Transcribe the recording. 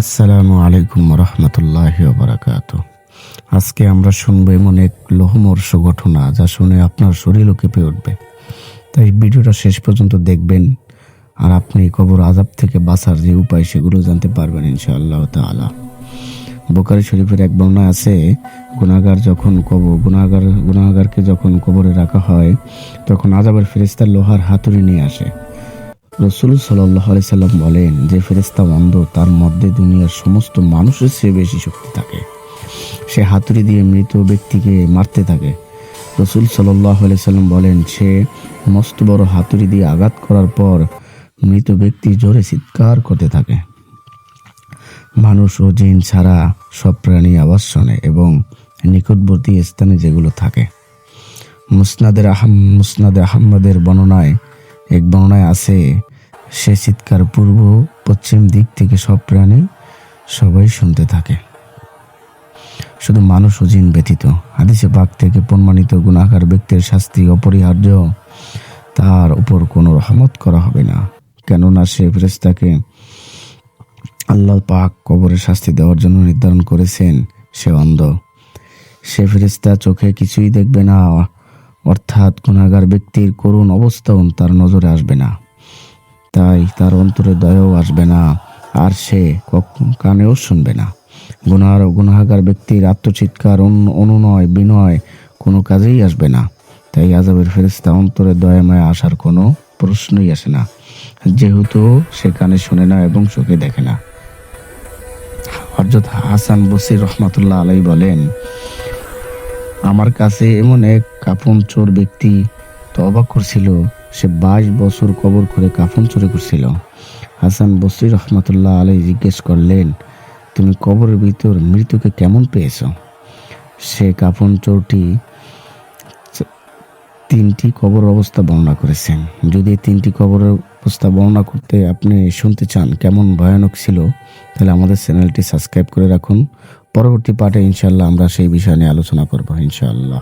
আসসালামু আলাইকুম রহমতুল্লাহ বারাকাত আজকে আমরা শুনব এমন এক লোহমর্ষ ঘটনা যা শুনে আপনার শরীরও কেঁপে উঠবে। তাই ভিডিওটা শেষ পর্যন্ত দেখবেন আর আপনি কবর আজাব থেকে বাঁচার যে উপায় সেগুলো জানতে পারবেন ইনশাআল্লাহ তাআলা। বোকারি শরীফের এক বর্ণনা আছে গুনাগার যখন কবর গুনাগার গুনাগারকে যখন কবরে রাখা হয়, তখন আজাবের ফেরেস্তার লোহার হাতুড়ি নিয়ে আসে। রসুল সাল্লাহ সাল্লাম বলেন, যে ফেরেস্তা অন্ধ তার মধ্যে দুনিয়ার সমস্ত মানুষের চেয়ে বেশি শক্তি থাকে। সে হাতুড়ি দিয়ে মৃত ব্যক্তিকে মারতে থাকে। রসুল সাল্লাহ সাল্লাম বলেন, সে মস্ত বড় হাতুড়ি দিয়ে আঘাত করার পর মৃত ব্যক্তি জোরে চিৎকার করতে থাকে। মানুষ ও জিন ছাড়া সব প্রাণী আবাস শোনে এবং নিকটবর্তী স্থানে যেগুলো থাকে। মুসনাদের আহম, মুসনাদে আহম্মদের বর্ণনায় এক বর্ণনায় আছে, সে চিৎকার পূর্ব পশ্চিম দিক থেকে সব প্রাণী সবাই শুনতে থাকে। শুধু মানুষ ও জিন ব্যতীত। হাদিসে পাক থেকে প্রমাণিত গুণাকার ব্যক্তির শাস্তি অপরিহার্য। তার উপর কোনো রহমত করা হবে না। কেননা সে ফেরেস্তাকে আল্লাহ পাক কবরে শাস্তি দেওয়ার জন্য নির্ধারণ করেছেন। সে অন্ধ। সে ফেরেস্তা চোখে কিছুই দেখবে না। অর্থাৎ গুণাগার ব্যক্তির করুণ অবস্থাও তার নজরে আসবে না। তাই তার অন্তরে দয়াও আসবে না, আর সে কানেও শুনবে না। গুনার গুনাগার ব্যক্তির আত্মচিৎকার, অন- অনুনয়, বিনয় কোনো কাজেই আসবে না। তাই আজাবের ফেরেস্তা অন্তরে দয়াময় আসার কোনো প্রশ্নই আসে না। যেহেতু সে কানে শোনে না এবং চোখে দেখে না। হরজত হাসান বসির রহমাতুল্লাহ আলাই বলেন আমার কাছে এমন এক কাফন চোর ব্যক্তি তো অবাক করছিল। সে বাইশ বছর কবর করে কাফন চোরে করছিল। হাসান বসরি রহমতুল্লাহ আলাই জিজ্ঞেস করলেন, তুমি কবরের ভিতর মৃত্যুকে কেমন পেয়েছ? সে কাফন চোরটি তিনটি কবর অবস্থা বর্ণনা করেছেন। যদি তিনটি কবরের অবস্থা বর্ণনা করতে আপনি শুনতে চান কেমন ভয়ানক ছিল, তাহলে আমাদের চ্যানেলটি সাবস্ক্রাইব করে রাখুন। পরবর্তী পাঠে ইনশাল্লাহ আমরা সেই বিষয় নিয়ে আলোচনা করব ইনশাআল্লাহ।